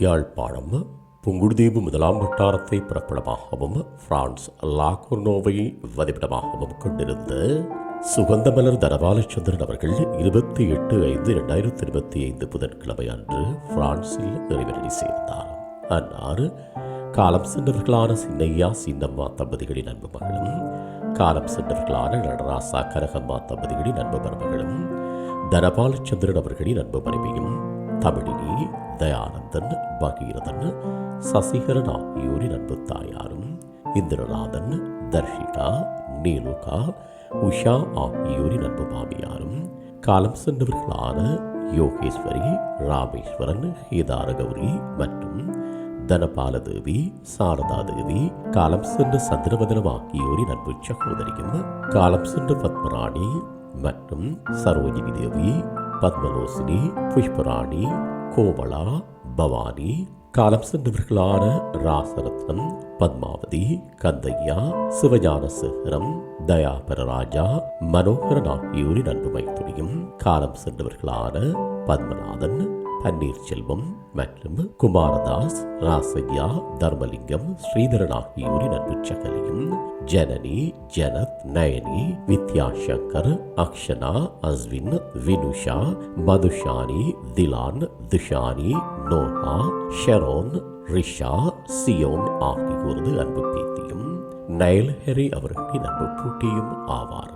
யாழ்ப்பாணம் புங்குடுதீவு முதலாம் வட்டாரத்தை பிறப்பிடமாகவும் பிரான்ஸ் லாகோர்னோவை வதிப்பிடமாகவும் கொண்டிருந்த சுகந்தமலர் தனபாலச்சந்திரன் அவர்கள் இருபத்தி எட்டு ஐந்து இரண்டாயிரத்தி இருபத்தி ஐந்து புதன்கிழமை அன்று பிரான்சில் நிறைவேறி சேர்ந்தார். அன்னாறு காலம் சென்றவர்களான சின்னையா சின்னம்மா தம்பதிகளின் அன்பு மகளும் காலம் சென்றவர்களான நடராசா கரகம்மா தம்பதிகளின் அன்பு மருமகளும் தனபாலச்சந்திரன் அவர்களின் அன்பு மனைவியும் தமிழினி தயானந்தன் பகீரதன் சசிகரன் ஆகியோரின் அன்பு தாயாரும் இந்திரநாதன் தர்ஷிகா நீலுகா உஷா ஆகியோரின் அன்பு மாமியாரும் காலம் சென்றவர்களான யோகேஸ்வரி ராமேஸ்வரன் ஹேதார கௌரி மற்றும் தனபாலதேவி சாரதா தேவி காலம் சென்ற சந்திரவதனம் ஆகியோரின் அன்பு சகோதரியும் காலம் சென்ற பத்மராணி மற்றும் சரோஜினி தேவி பத்மலோசினி புஷ்பராணி கோவலா பவானி காலம் சென்றவர்களான ராசரத்னம் பத்மாவதி கந்தையா சிவஞான சேகரம் தயாபரராஜா மனோகரன் ஆகியோரின் அன்பு மைத்துரியும் காலம் சென்றவர்களான பத்மநாதன் பன்னீர்செல்வம் மற்றும் குமாரதாஸ் ராசையா தர்மலிங்கம் ஸ்ரீதரன் ஆகியோரின் அன்பு சகலியும் Janani Janath Nayani Vidya Shankar Akshana Ashwin Vinusha Madushani Dilan Thushani Noah Sharon Risha Zion ஆகியோரது அன்பு பேத்தியும் நயல்ஹெரி அவர்களின் அன்பு பூட்டியும் ஆவார்.